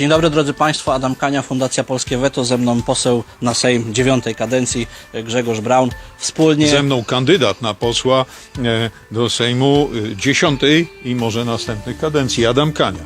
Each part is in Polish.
Dzień dobry drodzy Państwo, Adam Kania, Fundacja Polskie Weto, ze mną poseł na Sejm dziewiątej kadencji Grzegorz Braun. Wspólnie Ze mną kandydat na posła e, do Sejmu e, dziesiątej i może następnej kadencji, Adam Kania.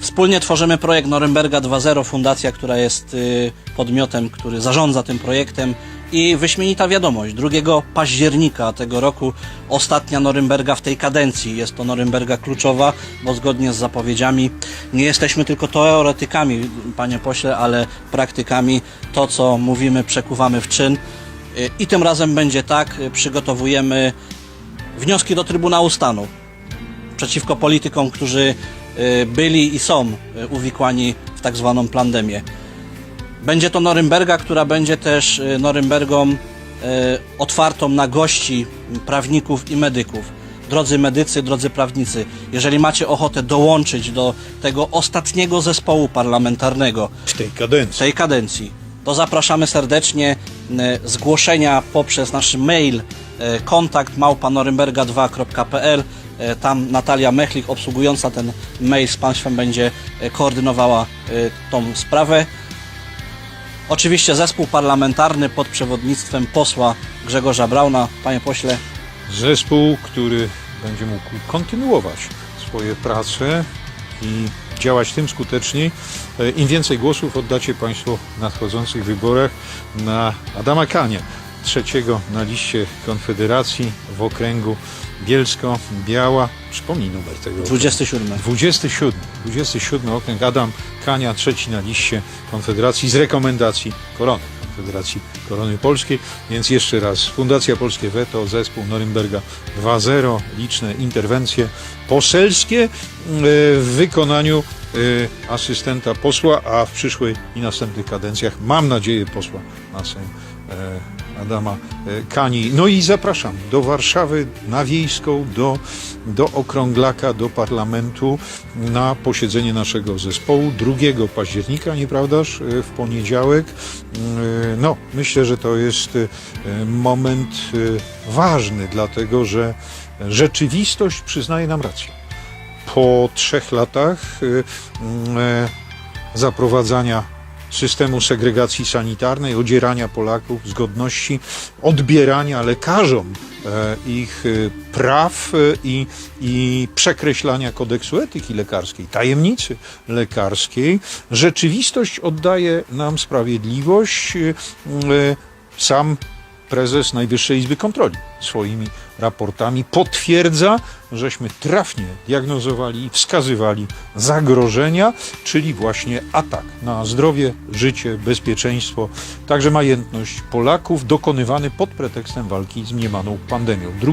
Wspólnie tworzymy projekt Norymberga 2.0, fundacja, która jest y, podmiotem, który zarządza tym projektem. I wyśmienita wiadomość, 2 października tego roku ostatnia Norymberga w tej kadencji. Jest to Norymberga kluczowa, bo zgodnie z zapowiedziami nie jesteśmy tylko teoretykami, panie pośle, ale praktykami. To, co mówimy, przekuwamy w czyn. I tym razem będzie tak, przygotowujemy wnioski do Trybunału Stanu przeciwko politykom, którzy y, byli i są y, uwikłani w tak zwaną pandemię. Będzie to Norymberga, która będzie też y, Norymbergą y, otwartą na gości, prawników i medyków. Drodzy medycy, drodzy prawnicy, jeżeli macie ochotę dołączyć do tego ostatniego zespołu parlamentarnego, W tej kadencji. tej kadencji, to zapraszamy serdecznie. E, Zgłoszenia poprzez nasz mail kontakt małpanorymberga2.pl. E, Tam Natalia Mechlik, obsługująca ten mail z Państwem, będzie koordynowała tą sprawę. Oczywiście zespół parlamentarny pod przewodnictwem posła Grzegorza Brauna. Panie pośle, Zespół, który będzie mógł kontynuować swoje prace i działać tym skuteczniej. E, Im więcej głosów oddacie Państwo w nadchodzących wyborach na Adama Kania, trzeciego na liście Konfederacji w okręgu Bielsko-Biała. Przypomnij numer tego. okręgu. 27. 27. 27 okręg Adam Kania, trzeci na liście Konfederacji z rekomendacji Korony. Konfederacji Korony Polskiej. Więc jeszcze raz, Fundacja Polskie Weto, zespół Norymberga 2.0, liczne interwencje poselskie e, w wykonaniu e, asystenta posła, a w przyszłej i następnych kadencjach, mam nadzieję, posła na Sejm e, Adama e, Kani. No i zapraszam do Warszawy, na Wiejską, do, do Okrąglaka, do parlamentu na posiedzenie naszego zespołu 2 października, nieprawdaż, e, w poniedziałek. E, No, myślę, że to jest moment ważny, dlatego że rzeczywistość przyznaje nam rację. Po trzech latach m, e, zaprowadzania systemu segregacji sanitarnej, odzierania Polaków z godności, odbierania lekarzom e, ich e, praw e, i, i przekreślania kodeksu etyki lekarskiej, tajemnicy lekarskiej. Rzeczywistość oddaje nam sprawiedliwość. Sam prezes Najwyższej Izby Kontroli swoimi raportami potwierdza, żeśmy trafnie diagnozowali i wskazywali zagrożenia, czyli właśnie atak na zdrowie, życie, bezpieczeństwo, także majętność Polaków dokonywany pod pretekstem walki z mniemaną pandemią. 2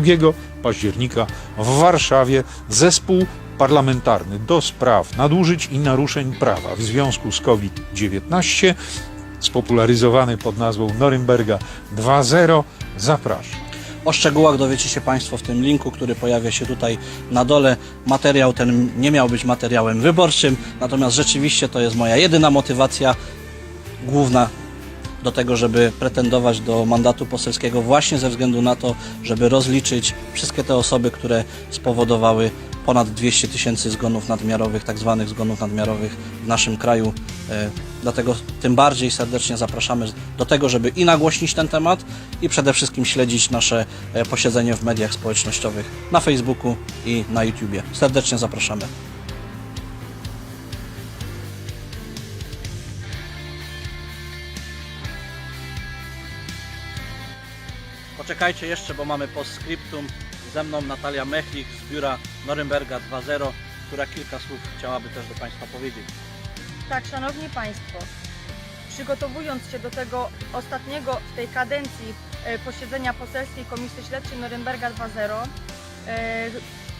października w Warszawie zespół parlamentarny do spraw nadużyć i naruszeń prawa w związku z COVID-19 spopularyzowany pod nazwą Norymberga 2.0. Zapraszam. O szczegółach dowiecie się Państwo w tym linku, który pojawia się tutaj na dole. Materiał ten nie miał być materiałem wyborczym, natomiast rzeczywiście to jest moja jedyna motywacja główna do tego, żeby pretendować do mandatu poselskiego właśnie ze względu na to, żeby rozliczyć wszystkie te osoby, które spowodowały ponad 200 tysięcy zgonów nadmiarowych, tak zwanych zgonów nadmiarowych w naszym kraju. E, Dlatego tym bardziej serdecznie zapraszamy do tego, żeby i nagłośnić ten temat i przede wszystkim śledzić nasze e, posiedzenie w mediach społecznościowych na Facebooku i na YouTubie. Serdecznie zapraszamy. Poczekajcie jeszcze, bo mamy postscriptum. Ze mną Natalia Mechlik z biura Norymberga 2.0, która kilka słów chciałaby też do Państwa powiedzieć. Tak, Szanowni Państwo, przygotowując się do tego ostatniego w tej kadencji e, posiedzenia Poselskiej Komisji Śledczej Norymberga 2.0, e,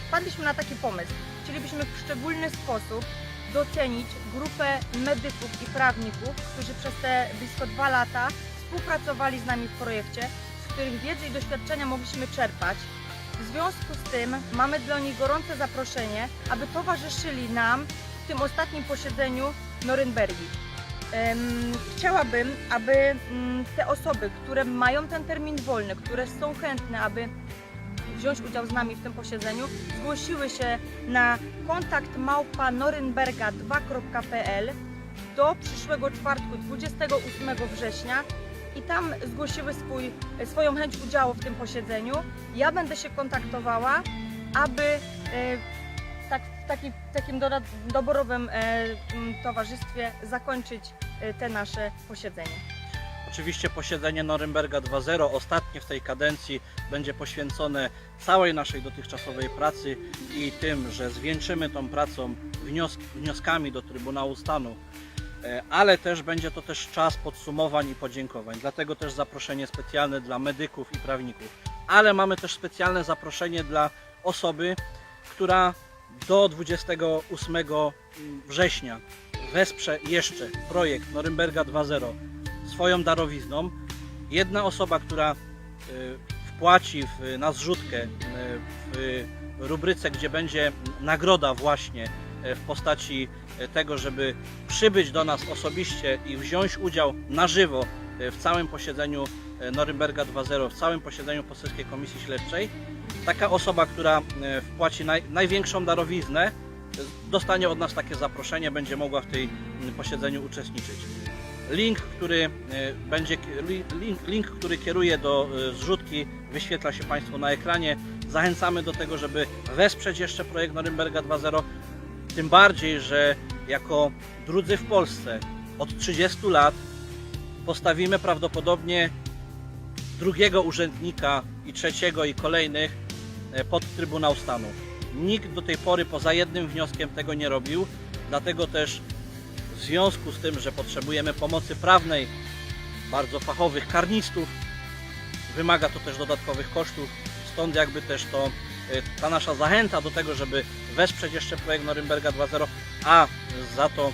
wpadliśmy na taki pomysł. Chcielibyśmy w szczególny sposób docenić grupę medyków i prawników, którzy przez te blisko dwa lata współpracowali z nami w projekcie, z których wiedzy i doświadczenia mogliśmy czerpać. W związku z tym mamy dla nich gorące zaproszenie, aby towarzyszyli nam w tym ostatnim posiedzeniu Norymbergi. Chciałabym, aby mm, te osoby, które mają ten termin wolny, które są chętne, aby wziąć udział z nami w tym posiedzeniu, zgłosiły się na kontakt małpa norymberga2.pl do przyszłego czwartku 28 września i tam zgłosiły swój, swoją chęć udziału w tym posiedzeniu. Ja będę się kontaktowała, aby e, tak, w taki, takim doborowym e, towarzystwie zakończyć e, te nasze posiedzenie. Oczywiście posiedzenie Norymberga 2.0, ostatnie w tej kadencji, będzie poświęcone całej naszej dotychczasowej pracy i tym, że zwieńczymy tą pracą wnioskami do Trybunału Stanu, ale też będzie to też czas podsumowań i podziękowań. Dlatego też zaproszenie specjalne dla medyków i prawników. Ale mamy też specjalne zaproszenie dla osoby, która do 28 września wesprze jeszcze projekt Norymberga 2.0 swoją darowizną. Jedna osoba, która y, wpłaci w, na zrzutkę y, w rubryce, gdzie będzie nagroda właśnie w postaci y, tego, żeby przybyć do nas osobiście i wziąć udział na żywo y, w całym posiedzeniu Norymberga 2.0, w całym posiedzeniu Poselskiej Komisji Śledczej. Taka osoba, która wpłaci naj, największą darowiznę, dostanie od nas takie zaproszenie, będzie mogła w tej posiedzeniu uczestniczyć. Link, który e, będzie li- link, link, który kieruje do e, zrzutki, wyświetla się Państwu na ekranie. Zachęcamy do tego, żeby wesprzeć jeszcze projekt Norymberga 2.0. Tym bardziej, że jako drudzy w Polsce od 30 lat postawimy prawdopodobnie drugiego urzędnika i trzeciego i kolejnych e, pod Trybunał Stanu. Nikt do tej pory poza jednym wnioskiem tego nie robił, dlatego też w związku z tym, że potrzebujemy pomocy prawnej, bardzo fachowych karnistów, wymaga to też dodatkowych kosztów, stąd jakby też to ta nasza zachęta do tego, żeby wesprzeć jeszcze projekt Norymberga 2.0, a za to,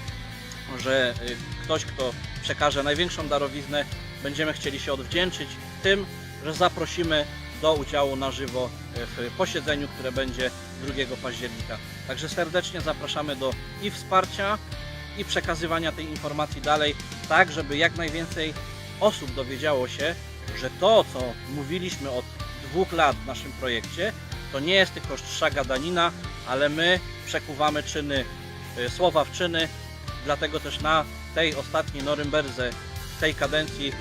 że y, ktoś, kto przekaże największą darowiznę, będziemy chcieli się odwdzięczyć tym, że zaprosimy do udziału na żywo y, w posiedzeniu, które będzie 2 października. Także serdecznie zapraszamy do i wsparcia, i przekazywania tej informacji dalej, tak żeby jak najwięcej osób dowiedziało się, że to, co mówiliśmy od dwóch lat w naszym projekcie, to nie jest tylko czcza gadanina, ale my przekuwamy czyny, y, słowa w czyny, dlatego też na tej ostatniej Norymberdze w tej kadencji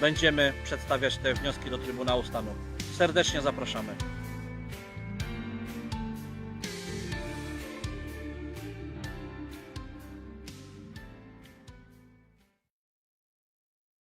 będziemy przedstawiać te wnioski do Trybunału Stanu. Serdecznie zapraszamy.